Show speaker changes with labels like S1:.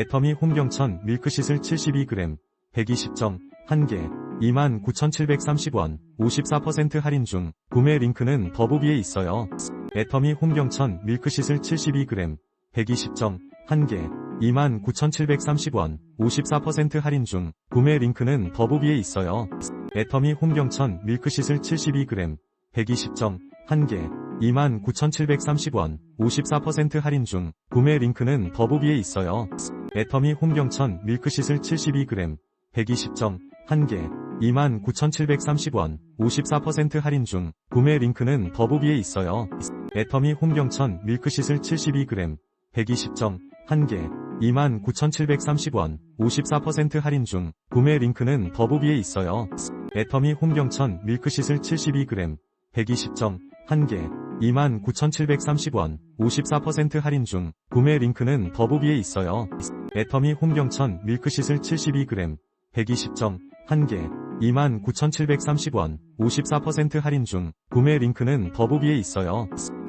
S1: 애터미 홍경천 밀크시슬 72g 120점 1개 29,730원 54% 할인 중 구매 링크는 더보기에 있어요. 애터미 홍경천 밀크시슬 72g 120점 1개 29,730원 54% 할인 중 구매 링크는 더보기에 있어요. 애터미 홍경천 밀크시슬 72g 120점 1개 29,730원 54% 할인 중 구매 링크는 더보기에 있어요. 애터미 홍경천 밀크시슬 72g 120점 1개 29,730원 54% 할인 중 구매 링크는 더보기에 있어요. 애터미 홍경천 밀크시슬 72g 120점 1개 29,730원 54% 할인 중 구매 링크는 더보기에 있어요. 애터미 홍경천 밀크시슬 72g 120점 1개 29,730원 54% 할인 중 구매 링크는 더보기에 있어요. 애터미 홍경천 밀크시슬 72g 120점 1개 29,730원 54% 할인 중 구매 링크는 더보기에 있어요.